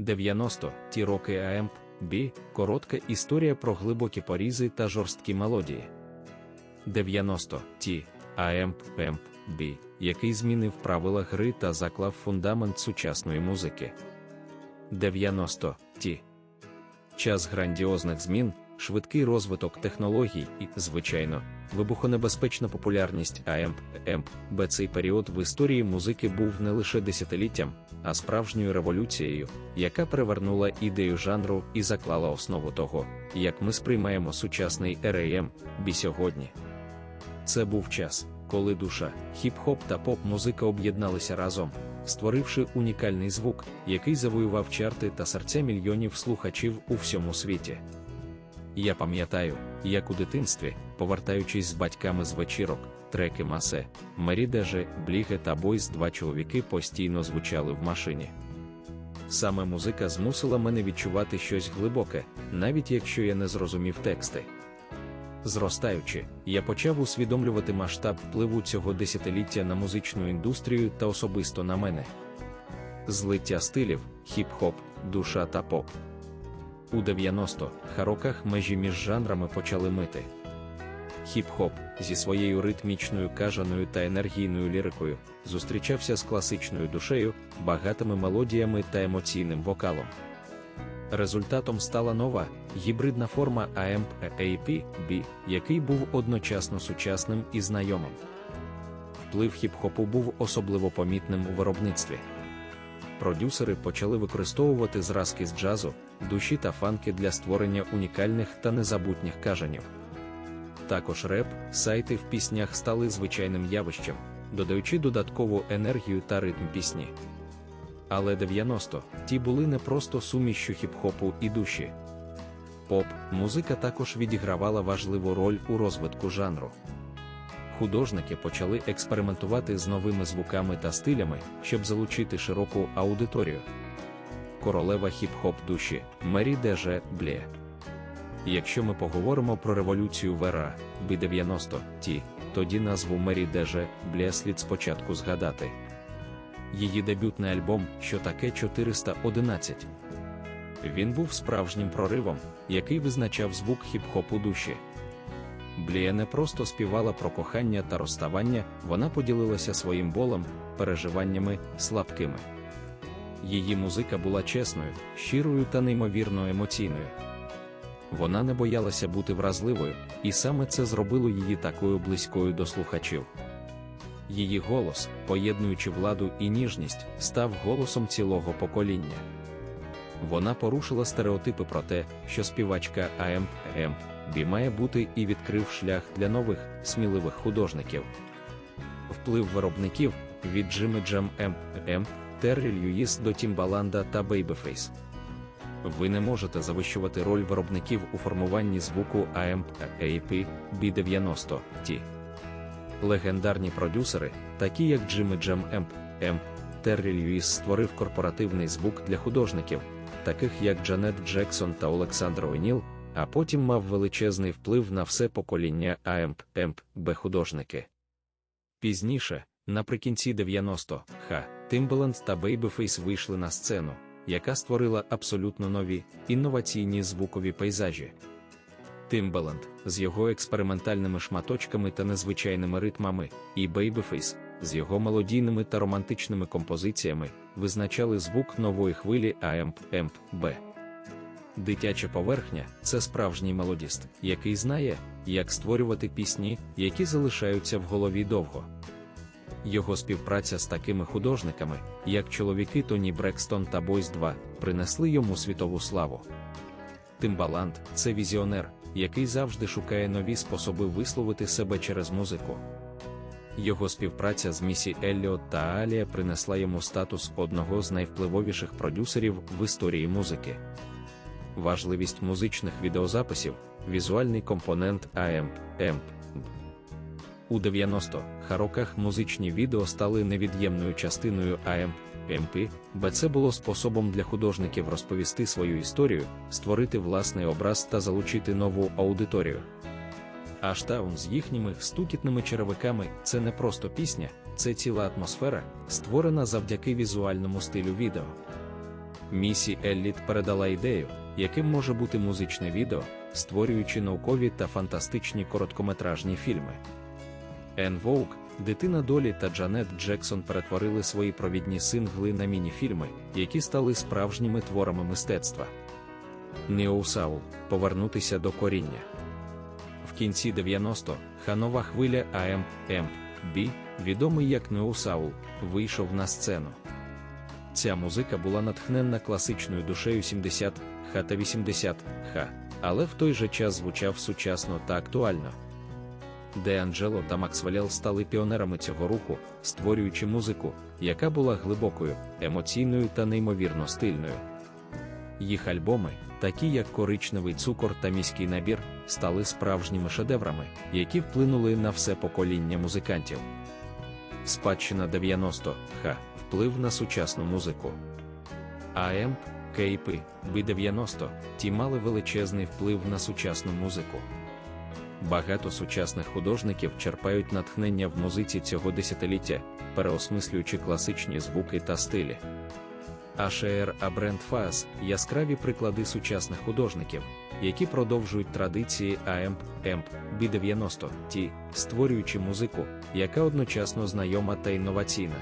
90 ті роки АМП, Бі, коротка історія про глибокі порізи та жорсткі мелодії. 90 ті АМП, ЕМП, Бі, який змінив правила гри та заклав фундамент сучасної музики. 90 ті час грандіозних змін, швидкий розвиток технологій і, звичайно, вибухонебезпечна популярність АМП, ЕМП, Б цей період в історії музики був не лише десятиліттям, а справжньою революцією, яка перевернула ідею жанру і заклала основу того, як ми сприймаємо сучасний РЕМ бі сьогодні. Це був час, коли душа, хіп-хоп та поп-музика об'єдналися разом, створивши унікальний звук, який завоював чарти та серця мільйонів слухачів у всьому світі. Я пам'ятаю, як у дитинстві, повертаючись з батьками з вечірок, треки масе, Мері Деже, Бліге та Бойс два чоловіки постійно звучали в машині. Саме музика змусила мене відчувати щось глибоке, навіть якщо я не зрозумів тексти. Зростаючи, я почав усвідомлювати масштаб впливу цього десятиліття на музичну індустрію та особисто на мене. Злиття стилів, хіп-хоп, душа та поп. У 90-х роках межі між жанрами почали мити. Хіп-хоп зі своєю ритмічною кажаною та енергійною лірикою зустрічався з класичною душею, багатими мелодіями та емоційним вокалом. Результатом стала нова гібридна форма AMP AP B, який був одночасно сучасним і знайомим. Вплив хіп-хопу був особливо помітним у виробництві. Продюсери почали використовувати зразки з джазу, душі та фанки для створення унікальних та незабутніх кажанів. Також реп, сайти в піснях стали звичайним явищем, додаючи додаткову енергію та ритм пісні. Але 90 ті були не просто сумішчю хіп-хопу і душі. Поп, музика також відігравала важливу роль у розвитку жанру. Художники почали експериментувати з новими звуками та стилями, щоб залучити широку аудиторію. Королева хіп-хоп душі Мері Деже Блє. Якщо ми поговоримо про революцію в ера Б90 ті, тоді назву Мері Деже Блє слід спочатку згадати. Її дебютний альбом Що таке 411. Він був справжнім проривом, який визначав звук хіп-хопу душі. Блія не просто співала про кохання та розставання, вона поділилася своїм болем, переживаннями, слабкими. Її музика була чесною, щирою та неймовірно емоційною. Вона не боялася бути вразливою, і саме це зробило її такою близькою до слухачів. Її голос, поєднуючи владу і ніжність, став голосом цілого покоління. Вона порушила стереотипи про те, що співачка АМ Бі має бути і відкрив шлях для нових, сміливих художників. Вплив виробників від Джими Джам М М, Террі Льюїс до Тімбаланда та Бейбефейс. Ви не можете завищувати роль виробників у формуванні звуку AMP AP B90 T. Легендарні продюсери, такі як Джимми Джем Емп, Емп, Террі Льюіс створив корпоративний звук для художників, таких як Джанет Джексон та Олександр Ойніл, а потім мав величезний вплив на все покоління АМП, Емп, Б художники. Пізніше, наприкінці 90-х, Timbaland та Babyface вийшли на сцену, яка створила абсолютно нові, інноваційні звукові пейзажі. Timbaland з його експериментальними шматочками та незвичайними ритмами, і Babyface з його мелодійними та романтичними композиціями визначали звук нової хвилі AMP, EMP, B. Дитяча поверхня це справжній мелодіст, який знає, як створювати пісні, які залишаються в голові довго. Його співпраця з такими художниками, як чоловіки Тоні Брекстон та Бойс 2, принесли йому світову славу. Тимбаланд це візіонер, який завжди шукає нові способи висловити себе через музику. Його співпраця з Місі Елліот та Алія принесла йому статус одного з найвпливовіших продюсерів в історії музики. Важливість музичних відеозаписів, візуальний компонент AMP, EMP. У 90-х роках музичні відео стали невід'ємною частиною AMP, EMP, бо це було способом для художників розповісти свою історію, створити власний образ та залучити нову аудиторію. Аштаун з їхніми стукітними черевиками це не просто пісня, це ціла атмосфера, створена завдяки візуальному стилю відео. Місі Елліт передала ідею, яким може бути музичне відео, створюючи наукові та фантастичні короткометражні фільми. Ен Воук, дитина Долі та Джанет Джексон перетворили свої провідні сингли на міні-фільми, які стали справжніми творами мистецтва. Неоусаул повернутися до коріння. В кінці 90-ха нова хвиля АМ Б, відомий як Неоусаул, вийшов на сцену. Ця музика була натхненна класичною душею 70-ха та 80-ха, але в той же час звучав сучасно та актуально. Де Анджело та Максвелел стали піонерами цього руху, створюючи музику, яка була глибокою, емоційною та неймовірно стильною. Їх альбоми, такі як Коричневий цукор та міський набір, стали справжніми шедеврами, які вплинули на все покоління музикантів. Спадщина 90 х вплив на сучасну музику. АМ, Кейпи, Б90 ті мали величезний вплив на сучасну музику. Багато сучасних художників черпають натхнення в музиці цього десятиліття, переосмислюючи класичні звуки та стилі. HR Абренд Фаз яскраві приклади сучасних художників, які продовжують традиції АМП, ЕМП, Б90 ті, створюючи музику, яка одночасно знайома та інноваційна.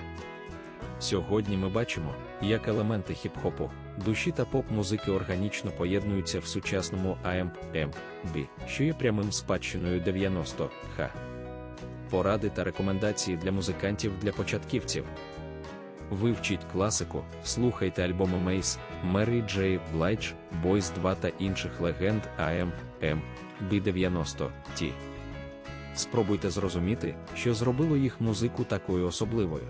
Сьогодні ми бачимо, як елементи хіп-хопу, душі та поп-музики органічно поєднуються в сучасному АМП, ЕМП, Б, що є прямим спадщиною 90-х. Поради та рекомендації для музикантів для початківців. Вивчіть класику, слухайте альбоми Мейс, Мері Джей Блайдж, Бойс 2 та інших легенд АМ, М, Б90 Ті. Спробуйте зрозуміти, що зробило їх музику такою особливою.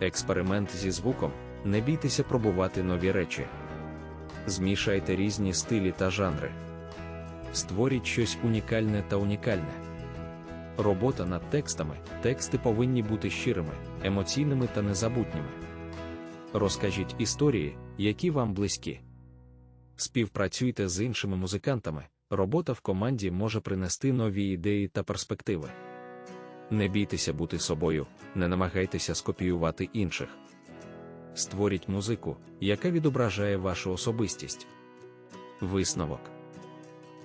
Експеримент зі звуком. Не бійтеся пробувати нові речі. Змішайте різні стилі та жанри. Створіть щось унікальне та унікальне. Робота над текстами. Тексти повинні бути щирими, емоційними та незабутніми. Розкажіть історії, які вам близькі. Співпрацюйте з іншими музикантами. Робота в команді може принести нові ідеї та перспективи. Не бійтеся бути собою, не намагайтеся скопіювати інших. Створіть музику, яка відображає вашу особистість. Висновок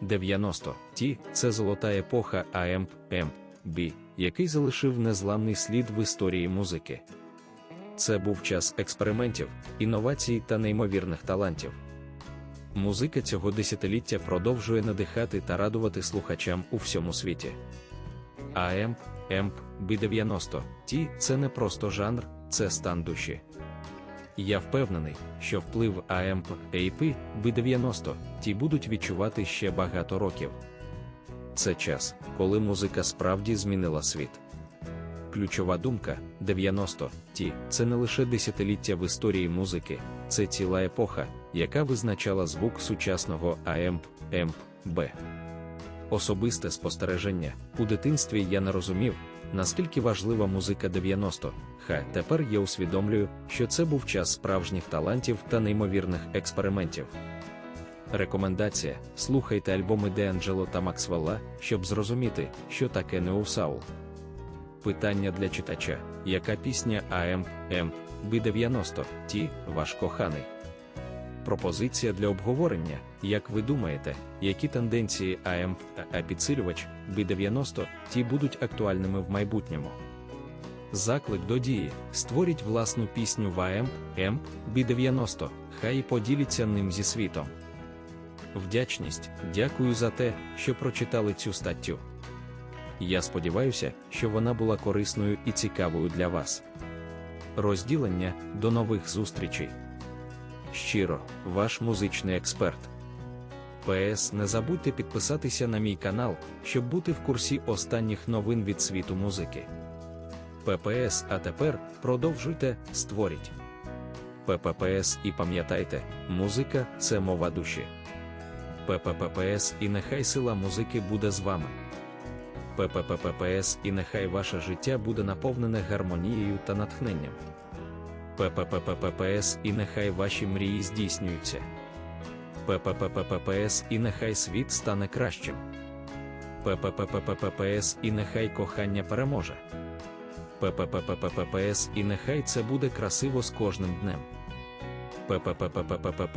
90 ті це золота епоха АМП МП, Б, який залишив незламний слід в історії музики. Це був час експериментів, інновацій та неймовірних талантів. Музика цього десятиліття продовжує надихати та радувати слухачам у всьому світі. АМП, МП, Б90 ті це не просто жанр, це стан душі. Я впевнений, що вплив АМП AP B90 ті будуть відчувати ще багато років. Це час, коли музика справді змінила світ. Ключова думка 90 ті це не лише десятиліття в історії музики, це ціла епоха, яка визначала звук сучасного АМП МП Б. Особисте спостереження у дитинстві я не розумів, наскільки важлива музика 90 ха тепер я усвідомлюю, що це був час справжніх талантів та неймовірних експериментів. Рекомендація: слухайте альбоми Деанджело та Максвелла, щоб зрозуміти, що таке неусаул. Питання для читача: яка пісня АМ М Б90 Ті ваш коханий? Пропозиція для обговорення. Як ви думаєте, які тенденції АМ та підсилювач Б90 ті будуть актуальними в майбутньому? Заклик до дії: створіть власну пісню в АМ М Б90, хай і поділіться ним зі світом. Вдячність, дякую за те, що прочитали цю статтю. Я сподіваюся, що вона була корисною і цікавою для вас. Розділення до нових зустрічей. Щиро, ваш музичний експерт. ПС не забудьте підписатися на мій канал, щоб бути в курсі останніх новин від світу музики. ППС, а тепер продовжуйте створіть. ПППС і пам'ятайте, музика це мова душі. ПППС і нехай сила музики буде з вами. ППППС і нехай ваше життя буде наповнене гармонією та натхненням. ПППППС і нехай ваші мрії здійснюються. ПППППС і нехай світ стане кращим. ПППППС і нехай кохання переможе. ПППППС і нехай це буде красиво з кожним днем. ППППППП